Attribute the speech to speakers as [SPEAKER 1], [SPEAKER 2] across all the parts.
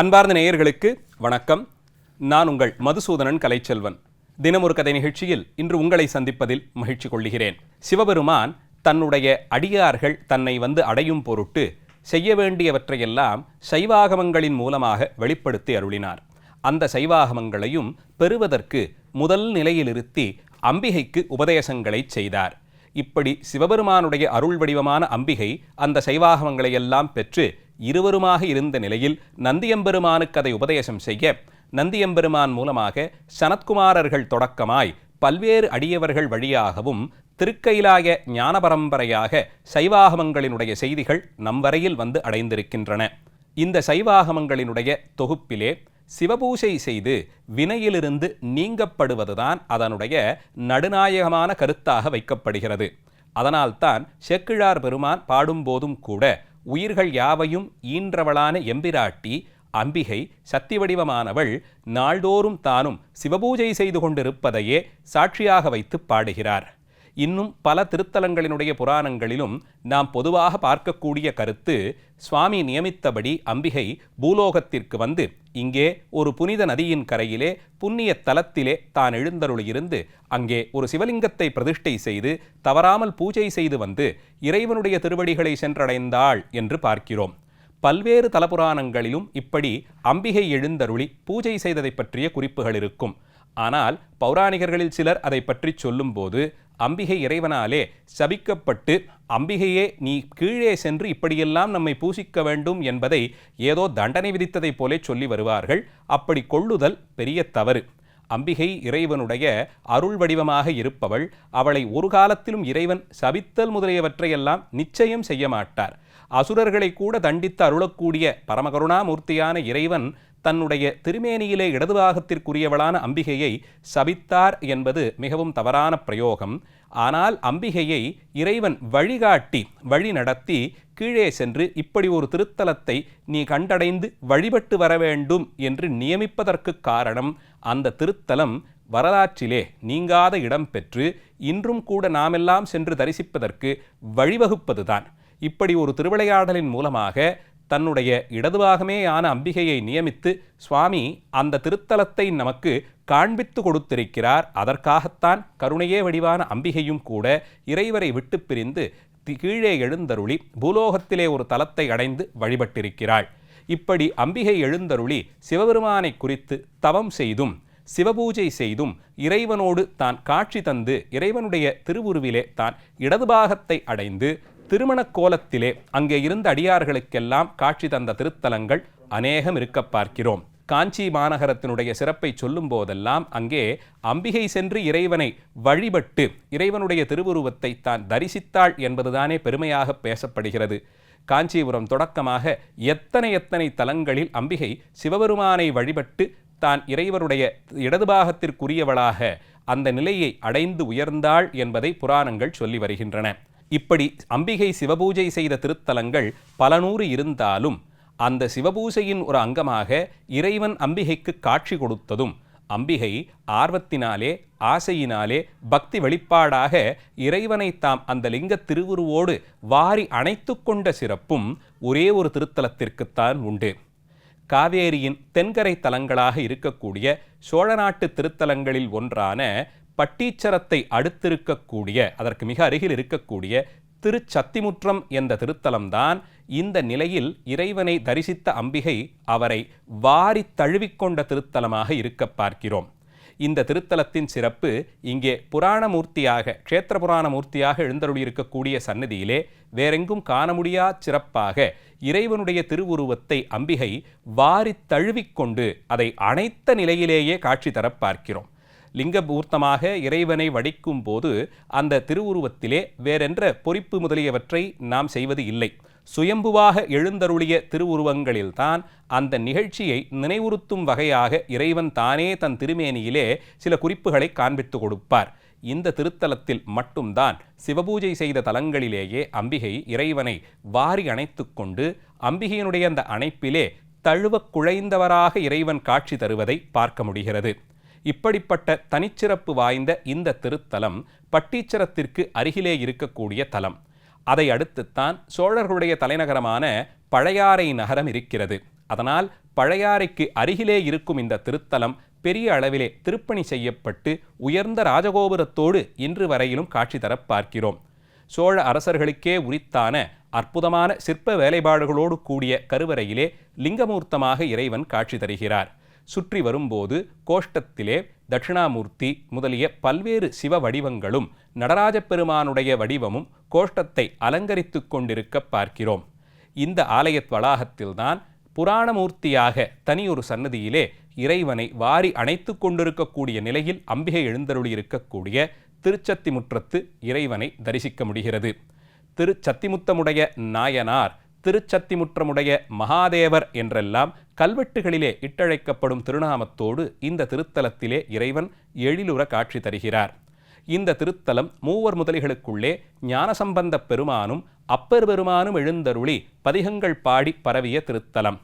[SPEAKER 1] அன்பார்ந்த நேயர்களுக்கு வணக்கம். நான் உங்கள் மதுசூதனன் கலைச்செல்வன். தினமொரு கதை நிகழ்ச்சியில் இன்று உங்களை சந்திப்பதில் மகிழ்ச்சி கொள்கிறேன். சிவபெருமான் தன்னுடைய அடியார்கள் தன்னை வந்து அடையும் பொருட்டு செய்ய வேண்டியவற்றையெல்லாம் சைவாகமங்களின் மூலமாக வெளிப்படுத்தி அருளினார். அந்த சைவாகமங்களையும் பெறுவதற்கு முதல் நிலையிலிருத்தி அம்பிகைக்கு உபதேசங்களை செய்தார். இப்படி சிவபெருமானுடைய அருள் வடிவமான அம்பிகை அந்த சைவாகமங்களையெல்லாம் பெற்று இருவருமாக இருந்த நிலையில் நந்தியம்பெருமானுக்கு அதை உபதேசம் செய்ய நந்தியம்பெருமான் மூலமாக சனத்குமாரர்கள் தொடக்கமாய் பல்வேறு அடியவர்கள் வழியாகவும் திருக்கையிலாய ஞான பரம்பரையாக சைவாகமங்களினுடைய செய்திகள் நம் வரையில் வந்து அடைந்திருக்கின்றன. இந்த சைவாகமங்களினுடைய தொகுப்பிலே சிவபூசை செய்து வினையிலிருந்து நீங்கப்படுவதுதான் அதனுடைய நடுநாயகமான கருத்தாக வைக்கப்படுகிறது. அதனால்தான் செக்கிழார் பெருமான் பாடும்போதும் கூட உயிர்கள் யாவையும் ஈன்றவளான எம்பிராட்டி அம்பிகை சக்தி வடிவமானவள் நாள்தோறும் தானும் சிவபூஜை செய்து கொண்டிருப்பதையே சாட்சியாக வைத்து பாடுகிறார். இன்னும் பல திருத்தலங்களினுடைய புராணங்களிலும் நாம் பொதுவாக பார்க்கக்கூடிய கருத்து சுவாமி நியமித்தபடி அம்பிகை பூலோகத்திற்கு வந்து இங்கே ஒரு புனித நதியின் கரையிலே புண்ணிய தலத்திலே தான் எழுந்தருளியிருந்து அங்கே ஒரு சிவலிங்கத்தை பிரதிஷ்டை செய்து தவறாமல் பூஜை செய்து வந்து இறைவனுடைய திருவடிகளை சென்றடைந்தாள் என்று பார்க்கிறோம். பல்வேறு தலபுராணங்களிலும் இப்படி அம்பிகை எழுந்தருளி பூஜை செய்ததை பற்றிய குறிப்புகள் இருக்கும். ஆனால் பௌராணிகர்களில் சிலர் அதை பற்றி சொல்லும்போது அம்பிகை இறைவனாலே சபிக்கப்பட்டு அம்பிகையே நீ கீழே சென்று இப்படியெல்லாம் நம்மை பூசிக்க வேண்டும் என்பதை ஏதோ தண்டனை விதித்ததைப் போலே சொல்லி வருவார்கள். அப்படி கொள்ளுதல் பெரிய தவறு. அம்பிகை இறைவனுடைய அருள் வடிவமாக இருப்பவள் அவளை ஒரு காலத்திலும் இறைவன் சபித்தல் முதலியவற்றையெல்லாம் நிச்சயம் செய்ய மாட்டார். அசுரர்களை கூட தண்டித்து அருளக்கூடிய பரமகருணாமூர்த்தியான இறைவன் தன்னுடைய திருமேனியிலே இடதுபாகத்திற்குரியவளான அம்பிகையை சபித்தார் என்பது மிகவும் தவறான பிரயோகம். ஆனால் அம்பிகையை இறைவன் வழிகாட்டி வழி நடத்தி கீழே சென்று இப்படி ஒரு திருத்தலத்தை நீ கண்டடைந்து வழிபட்டு வர வேண்டும் என்று நியமிப்பதற்கு காரணம் அந்த திருத்தலம் வரலாற்றிலே நீங்காத இடம் பெற்று இன்றும் கூட நாமெல்லாம் சென்று தரிசிப்பதற்கு வழிவகுப்பதுதான். இப்படி ஒரு திருவிளையாடலின் மூலமாக தன்னுடைய இடதுபாகமேயான அம்பிகையை நியமித்து சுவாமி அந்த திருத்தலத்தை நமக்கு காண்பித்து கொடுத்திருக்கிறார். அதற்காகத்தான் கருணையே வடிவான அம்பிகையும் கூட இறைவரை விட்டு பிரிந்து கீழே எழுந்தருளி பூலோகத்திலே ஒரு தலத்தை அடைந்து வழிபட்டிருக்கிறாள். இப்படி அம்பிகை எழுந்தருளி சிவபெருமானை குறித்து தவம் செய்தும் சிவபூஜை செய்தும் இறைவனோடு தான் காட்சி தந்து இறைவனுடைய திருவுருவிலே தான் இடதுபாகத்தை அடைந்து திருமண கோலத்திலே அங்கே இருந்த அடியார்களுக்கெல்லாம் காட்சி தந்த திருத்தலங்கள் அநேகம் இருக்க பார்க்கிறோம். காஞ்சி மாநகரத்தினுடைய சிறப்பை சொல்லும் போதெல்லாம் அங்கே அம்பிகை சென்று இறைவனை வழிபட்டு இறைவனுடைய திருவுருவத்தை தான் தரிசித்தாள் என்பதுதானே பெருமையாக பேசப்படுகிறது. காஞ்சிபுரம் தொடக்கமாக எத்தனை எத்தனை தலங்களில் அம்பிகை சிவபெருமானை வழிபட்டு தான் இறைவனுடைய இடதுபாகத்திற்குரியவளாக அந்த நிலையை அடைந்து உயர்ந்தாள் என்பதை புராணங்கள் சொல்லி வருகின்றன. இப்படி அம்பிகை சிவபூஜை செய்த திருத்தலங்கள் பல நூறு இருந்தாலும் அந்த சிவபூஜையின் ஒரு அங்கமாக இறைவன் அம்பிகைக்கு காட்சி கொடுத்ததும் அம்பிகை ஆர்வத்தினாலே ஆசையினாலே பக்தி வெளிப்பாடாக இறைவனை தாம் அந்த லிங்க திருவுருவோடு வாரி அணைத்து கொண்ட சிறப்பும் ஒரே ஒரு திருத்தலத்திற்குத்தான் உண்டு. காவேரியின் தென்கரை தலங்களாக இருக்கக்கூடிய சோழ நாட்டு திருத்தலங்களில் ஒன்றான பட்டீச்சரத்தை அடுத்திருக்கக்கூடிய அதற்கு மிக அருகில் இருக்கக்கூடிய திருச்சத்திமுற்றம் என்ற திருத்தலம்தான் இந்த நிலையில் இறைவனை தரிசித்த அம்பிகை அவரை வாரி தழுவிக்கொண்ட திருத்தலமாக இருக்க பார்க்கிறோம். இந்த திருத்தலத்தின் சிறப்பு இங்கே புராணமூர்த்தியாக க்ஷேத்திர புராணமூர்த்தியாக எழுந்தருளியிருக்கக்கூடிய சன்னதியிலே வேறெங்கும் காண முடியா சிறப்பாக இறைவனுடைய திருவுருவத்தை அம்பிகை வாரி தழுவிக்கொண்டு அதை அனைத்த நிலையிலேயே காட்சி தர பார்க்கிறோம். லிங்கபூர்த்தமாக இறைவனை வடிக்கும் போது அந்த திருவுருவத்திலே வேறென்ற பொறிப்பு முதலியவற்றை நாம் செய்வது இல்லை. சுயம்புவாக எழுந்தருளிய திருவுருவங்களில்தான் அந்த நிகழ்ச்சியை நினைவுறுத்தும் வகையாக இறைவன் தானே தன் திருமேனியிலே சில குறிப்புகளை காண்பித்து கொடுப்பார். இந்த திருத்தலத்தில் மட்டும்தான் சிவபூஜை செய்த தலங்களிலேயே அம்பிகை இறைவனை வாரி அணைத்து கொண்டு அம்பிகையினுடைய அந்த அணைப்பிலே தழுவக் குழைந்தவராக இறைவன் காட்சி தருவதை பார்க்க முடிகிறது. இப்படிப்பட்ட தனிச்சிறப்பு வாய்ந்த இந்த திருத்தலம் பட்டீச்சரத்திற்கு அருகிலே இருக்கக்கூடிய தலம். அதை அடுத்துத்தான் சோழர்களுடைய தலைநகரமான பழையாறை நகரம் இருக்கிறது. அதனால் பழையாறைக்கு அருகிலே இருக்கும் இந்த திருத்தலம் பெரிய அளவிலே திருப்பணி செய்யப்பட்டு உயர்ந்த ராஜகோபுரத்தோடு இன்று வரையிலும் காட்சி தர பார்க்கிறோம். சோழ அரசர்களுக்கே உரித்தான அற்புதமான சிற்ப வேலைப்பாடுகளோடு கூடிய கருவறையிலே லிங்கமூர்த்தமாக இறைவன் காட்சி தருகிறார். சுற்றி வரும்போது கோஷ்டத்திலே தட்சிணாமூர்த்தி முதலிய பல்வேறு சிவ வடிவங்களும் நடராஜப் பெருமானுடைய வடிவமும் கோஷ்டத்தை அலங்கரித்துக் கொண்டிருக்க பார்க்கிறோம். இந்த ஆலயத் வளாகத்தில்தான் புராணமூர்த்தியாக தனியொரு சன்னதியிலே இறைவனை வாரி அணைத்து கொண்டிருக்கக்கூடிய நிலையில் அம்பிகை எழுந்தருளியிருக்கக்கூடிய திருச்சத்திமுற்றத்து இறைவனை தரிசிக்க முடிகிறது. திருச்சத்திமுத்தமுடைய நாயனார் திருச்சத்திமுற்றமுடைய மகாதேவர் என்றெல்லாம் கல்வெட்டுகளிலே இட்டழைக்கப்படும் திருநாமத்தோடு இந்த திருத்தலத்திலே இறைவன் எழிலுற காட்சி தருகிறார். இந்த திருத்தலம் மூவர் முதலிகளுக்குள்ளே ஞானசம்பந்த பெருமானும் அப்பர் பெருமானும் எழுந்தருளி பதிகங்கள் பாடி பரவிய திருத்தலம்.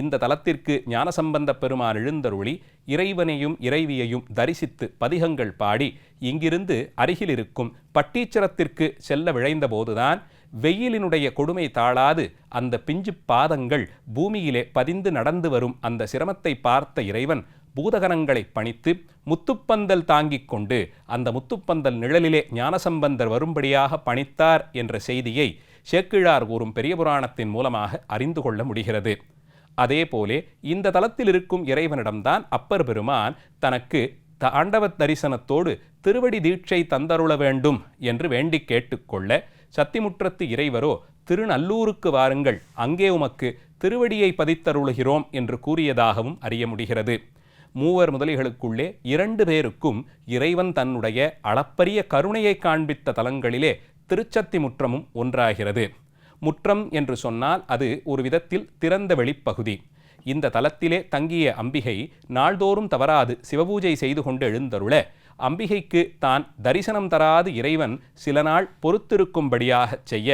[SPEAKER 1] இந்த தலத்திற்கு ஞானசம்பந்த பெருமான் எழுந்தருளி இறைவனையும் இறைவியையும் தரிசித்து பதிகங்கள் பாடி இங்கிருந்து அருகிலிருக்கும் பட்டீச்சரத்திற்கு செல்ல விழைந்தபோதுதான் வெயிலினுடைய கொடுமை தாழாது. அந்த பிஞ்சு பாதங்கள் பூமியிலே பதிந்து நடந்து வரும் அந்த சிரமத்தை பார்த்த இறைவன் பூதகணங்களை பணித்து முத்துப்பந்தல் தாங்கிக் கொண்டு அந்த முத்துப்பந்தல் நிழலிலே ஞானசம்பந்தர் வரும்படியாக பணித்தார் என்ற செய்தியை சேக்கிழார் கூறும் பெரிய புராணத்தின் மூலமாக அறிந்து கொள்ள முடிகிறது. அதேபோலே இந்த தளத்தில் இருக்கும் இறைவனிடம்தான் அப்பர் பெருமான் தனக்கு தாண்டவ தரிசனத்தோடு திருவடி தீட்சை தந்தருள வேண்டும் என்று வேண்டி கேட்டுக்கொள்ள சத்திமுற்றத்து இறைவரோ திருநல்லூருக்கு வாருங்கள். அங்கே உமக்கு திருவடியை பதித்தருளுகிறோம் என்று கூறியதாகவும் அறிய முடிகிறது. மூவர் முதலிகளுக்குள்ளே இரண்டு பேருக்கும் இறைவன் தன்னுடைய அளப்பரிய கருணையை காண்பித்த தலங்களிலே திருச்சத்தி முற்றமும் ஒன்றாகிறது. முற்றம் என்று சொன்னால் அது ஒரு விதத்தில் திறந்த வெளிப்பகுதி. இந்த தலத்திலே தங்கிய அம்பிகை நாள்தோறும் தவறாது சிவபூஜை செய்து கொண்டு எழுந்தருள அம்பிகைக்கு தான் தரிசனம் தராது இறைவன் சில நாள் பொறுத்திருக்கும்படியாகச் செய்ய.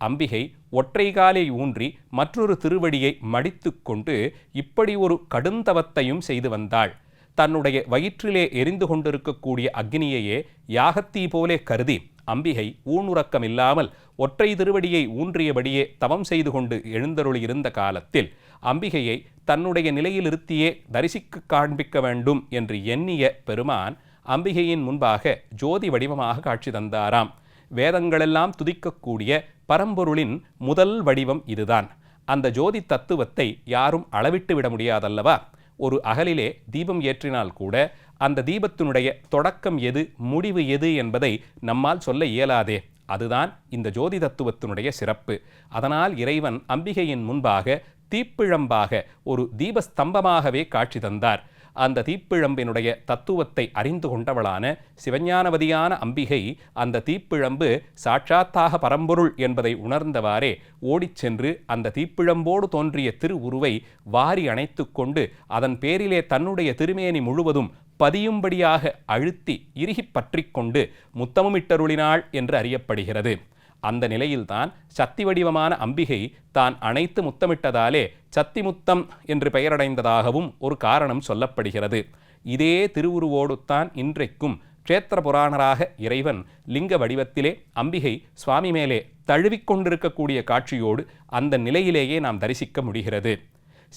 [SPEAKER 1] அம்பிகை ஒற்றை காலை ஊன்றி மற்றொரு திருவடியை மடித்து கொண்டு இப்படி ஒரு கடுந்தவத்தையும் செய்து வந்தாள். தன்னுடைய வயிற்றிலே எரிந்து கொண்டிருக்கக்கூடிய அக்னியையே யாகத்தீ போலே கருதி அம்பிகை ஊனுறக்கம் இல்லாமல் ஒற்றை திருவடியை ஊன்றியபடியே தவம் செய்து கொண்டு எழுந்தருளியிருந்த காலத்தில் அம்பிகையை தன்னுடைய நிலையில் இருத்தியே தரிசிக்க காண்பிக்க வேண்டும் என்று எண்ணிய பெருமான் அம்பிகையின் முன்பாக ஜோதி வடிவமாக காட்சி தந்தாராம். வேதங்களெல்லாம் துதிக்கக்கூடிய பரம்பொருளின் முதல் வடிவம் இதுதான். அந்த ஜோதி தத்துவத்தை யாரும் அளவிட்டு விட முடியாதல்லவா? ஒரு அகலிலே தீபம் ஏற்றினால் கூட அந்த தீபத்தினுடைய தொடக்கம் எது முடிவு எது என்பதை நம்மால் சொல்ல இயலாதே. அதுதான் இந்த ஜோதி தத்துவத்தினுடைய சிறப்பு. அதனால் இறைவன் அம்பிகையின் முன்பாக தீப்பிழம்பாக ஒரு தீபஸ்தம்பமாகவே காட்சி தந்தார். அந்த தீப்பிழம்பினுடைய தத்துவத்தை அறிந்து கொண்டவளான சிவஞானவதியான அம்பிகை அந்த தீப்பிழம்பு சாட்சாத்தாக பரம்பொருள் என்பதை உணர்ந்தவாறே ஓடிச் சென்று அந்த தீப்பிழம்போடு தோன்றிய திருவுருவை வாரி அணைத்து கொண்டு அதன் பேரிலே தன்னுடைய திருமேனி முழுவதும் பதியும்படியாக அழுத்தி இறுகி பற்றி கொண்டு முத்தமுமிட்டருளினாள் என்று அறியப்படுகிறது. அந்த நிலையில்தான் சக்தி வடிவமான அம்பிகை தான் அனைத்து முத்தமிட்டதாலே சத்தி முத்தம் என்று பெயரடைந்ததாகவும் ஒரு காரணம் சொல்லப்படுகிறது. இதே திருவுருவோடுத்தான் இன்றைக்கும் க்ஷேத்திர புராணராக இறைவன் லிங்க வடிவத்திலே அம்பிகை சுவாமி மேலே தழுவிக்கொண்டிருக்கக்கூடிய காட்சியோடு அந்த நிலையிலேயே நாம் தரிசிக்க முடிகிறது.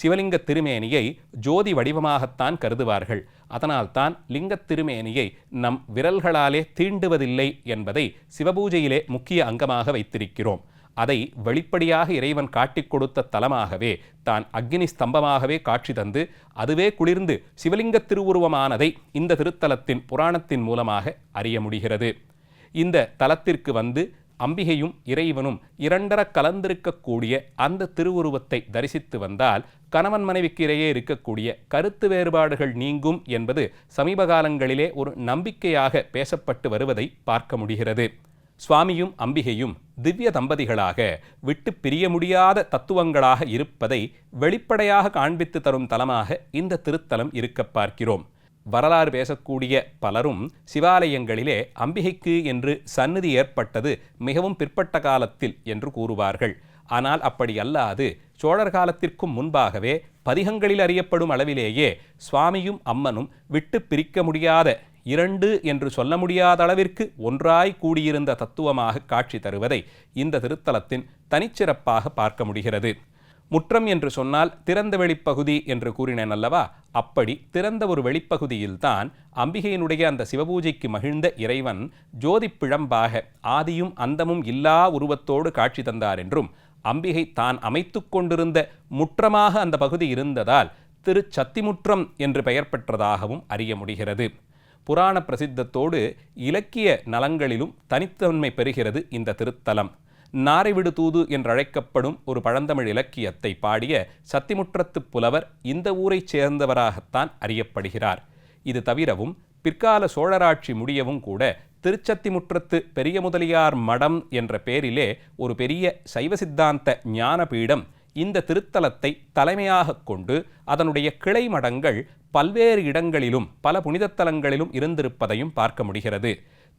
[SPEAKER 1] சிவலிங்க திருமேனியை ஜோதி வடிவமாகத்தான் கருதுவார்கள். அதனால்தான் லிங்கத் திருமேனியை நம் விரல்களாலே தீண்டுவதில்லை என்பதை சிவபூஜையிலே முக்கிய அங்கமாக வைத்திருக்கிறோம். அதை வெளிப்படையாக இறைவன் காட்டிக் கொடுத்த தலமாகவே தான் அக்னி ஸ்தம்பமாகவே காட்சி தந்து அதுவே குளிர்ந்து சிவலிங்க திருவுருவமானதை இந்த திருத்தலத்தின் புராணத்தின் மூலமாக அறிய முடிகிறது. இந்த தலத்திற்கு வந்து அம்பிகையும் இறைவனும் இரண்டர கலந்திருக்கக்கூடிய அந்த திருவுருவத்தை தரிசித்து வந்தால் கணவன் மனைவிக்கு இடையே இருக்கக்கூடிய கருத்து வேறுபாடுகள் நீங்கும் என்பது சமீப காலங்களிலே ஒரு நம்பிக்கையாக பேசப்பட்டு வருவதை பார்க்க முடிகிறது. சுவாமியும் அம்பிகையும் திவ்ய தம்பதிகளாக விட்டு பிரிய முடியாத தத்துவங்களாக இருப்பதை வெளிப்படையாக காண்பித்து தரும் தலமாக இந்த திருத்தலம் இருக்க பார்க்கிறோம். வரலாறு பேசக்கூடிய பலரும் சிவாலயங்களிலே அம்பிகைக்கு என்று சந்நிதி ஏற்பட்டது மிகவும் பிற்பட்ட காலத்தில் என்று கூறுவார்கள். ஆனால் அப்படி அல்லாது சோழர் காலத்திற்கும் முன்பாகவே பதிகங்களில் அறியப்படும் அளவிலேயே சுவாமியும் அம்மனும் விட்டு பிரிக்க முடியாத இரண்டு என்று சொல்ல முடியாத அளவிற்கு ஒன்றாய் கூடியிருந்த தத்துவமாக காட்சி தருவதை இந்த திருத்தலத்தின் தனிச்சிறப்பாக பார்க்க முடிகிறது. முற்றம் என்று சொன்னால் திறந்த வெளிப்பகுதி என்று கூறினேன் அல்லவா? அப்படி திறந்த ஒரு வெளிப்பகுதியில்தான் அம்பிகையினுடைய அந்த சிவபூஜைக்கு மகிழ்ந்த இறைவன் ஜோதி பிழம்பாக ஆதியும் அந்தமும் இல்லா உருவத்தோடு காட்சி தந்தார் என்றும் அம்பிகை தான் அமைத்து கொண்டிருந்த முற்றமாக அந்த பகுதி இருந்ததால் திரு சத்திமுற்றம் என்று பெயர் பெற்றதாகவும் அறிய முடிகிறது. புராண பிரசித்தத்தோடு இலக்கிய நலங்களிலும் தனித்தன்மை பெறுகிறது இந்த திருத்தலம். நாரைவிடு தூது என்றழைக்கப்படும் ஒரு பழந்தமிழ் இலக்கியத்தை பாடிய சத்திமுற்றத்து புலவர் இந்த ஊரைச் சேர்ந்தவராகத்தான் அறியப்படுகிறார். இது தவிரவும் பிற்கால சோழராட்சி முடியவும் கூட திருச்சத்திமுற்றத்து பெரிய முதலியார் மடம் என்ற பெயரிலே ஒரு பெரிய சைவ சித்தாந்த ஞானபீடம் இந்த திருத்தலத்தை தலைமையாக கொண்டு அதனுடைய கிளை மடங்கள் பல்வேறு இடங்களிலும் பல புனிதத்தலங்களிலும் இருந்திருப்பதையும் பார்க்க முடிகிறது.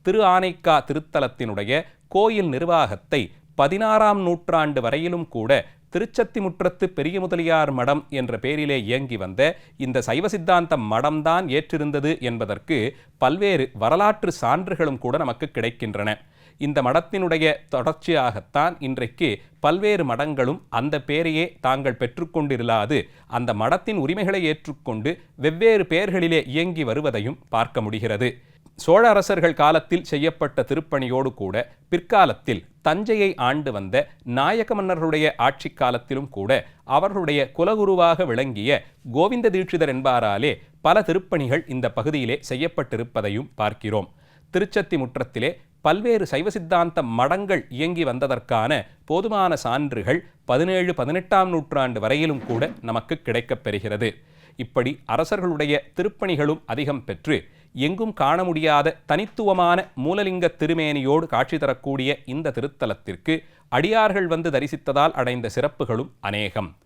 [SPEAKER 1] திரு ஆனைக்கா திருத்தலத்தினுடைய கோயில் நிர்வாகத்தை பதினாறாம் நூற்றாண்டு வரையிலும் கூட திருச்சத்தி முற்றத்து பெரிய முதலியார் மடம் என்ற பெயரிலே இயங்கி வந்த இந்த சைவ சித்தாந்த மடம்தான் ஏற்றிருந்தது என்பதற்கு பல்வேறு வரலாற்று சான்றுகளும் கூட நமக்கு கிடைக்கின்றன. இந்த மடத்தினுடைய தொடர்ச்சியாகத்தான் இன்றைக்கு பல்வேறு மடங்களும் அந்த பெயரையே தாங்கள் பெற்றுக்கொண்டிருளாது. அந்த மடத்தின் உரிமைகளை ஏற்றுக்கொண்டு வெவ்வேறு பெயர்களிலே இயங்கி வருவதையும் பார்க்க முடிகிறது. சோழ அரசர்கள் காலத்தில் செய்யப்பட்ட திருப்பணியோடு கூட பிற்காலத்தில் தஞ்சையை ஆண்டு வந்த நாயக மன்னர்களுடைய ஆட்சி காலத்திலும் கூட அவர்களுடைய குலகுருவாக விளங்கிய கோவிந்த தீட்சிதர் என்பாராலே பல திருப்பணிகள் இந்த பகுதியிலே செய்யப்பட்டிருப்பதையும் பார்க்கிறோம். திருச்சத்தி முற்றத்திலே பல்வேறு சைவ சித்தாந்த மடங்கள் இயங்கி வந்ததற்கான போதுமான சான்றுகள் பதினேழு பதினெட்டாம் நூற்றாண்டு வரையிலும் கூட நமக்கு கிடைக்கப் பெறுகிறது. இப்படி அரசர்களுடைய திருப்பணிகளும் அதிகம் பெற்று எங்கும் காண முடியாத தனித்துவமான மூலலிங்க திருமேனியோடு காட்சி தரக்கூடிய இந்த திருத்தலத்திற்கு அடியார்கள் வந்து தரிசித்ததால் அடைந்த சிறப்புகளும் அநேகம்.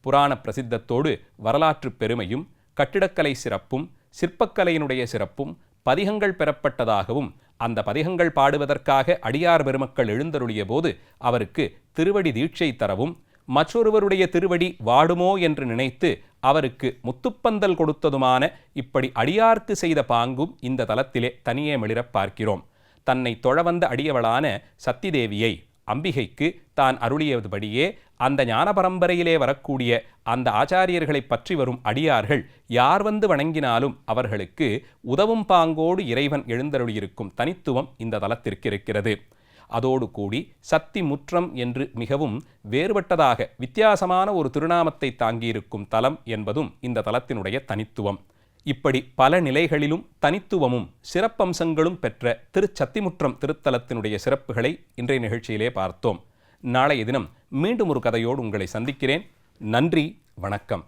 [SPEAKER 1] புராண பிரசித்தத்தோடு வரலாற்று பெருமையும் கட்டிடக்கலை சிறப்பும் சிற்பக்கலையினுடைய சிறப்பும் பதிகங்கள் பெறப்பட்டதாகவும் அந்த பதிகங்கள் பாடுவதற்காக அடியார் பெருமக்கள் எழுந்தருளிய போது அவருக்கு திருவடி தீட்சை தரவும் மற்றொருவருடைய திருவடி வாடுமோ என்று நினைத்து அவருக்கு முத்துப்பந்தல் கொடுத்ததுமான இப்படி அடியார்க்கு செய்த பாங்கும் இந்த தலத்திலே தனியே மிளிரப் பார்க்கிறோம். தன்னை தொழவந்த அடியவளான சத்திதேவியை அம்பிகைக்கு தான் அருளியதுபடியே அந்த ஞான பரம்பரையிலே வரக்கூடிய அந்த ஆச்சாரியர்களை பற்றி வரும் அடியார்கள் யார் வந்து வணங்கினாலும் அவர்களுக்கு உதவும் பாங்கோடு இறைவன் எழுந்தருளியிருக்கும் தனித்துவம் இந்த தலத்திற்கு இருக்கிறது அதோடு கூடி சக்தி முற்றம் என்று மிகவும் வேறுபட்டதாக வித்தியாசமான ஒரு திருநாமத்தை தாங்கியிருக்கும் தலம் என்பதும் இந்த தலத்தினுடைய தனித்துவம். இப்படி பல நிலைகளிலும் தனித்துவமும் சிறப்பம்சங்களும் பெற்ற திருச்சத்திமுற்றம் திருத்தலத்தினுடைய சிறப்புகளை இன்றைய நிகழ்ச்சியிலே பார்த்தோம். நாளைய தினம் மீண்டும் ஒரு கதையோடு உங்களை சந்திக்கிறேன். நன்றி வணக்கம்.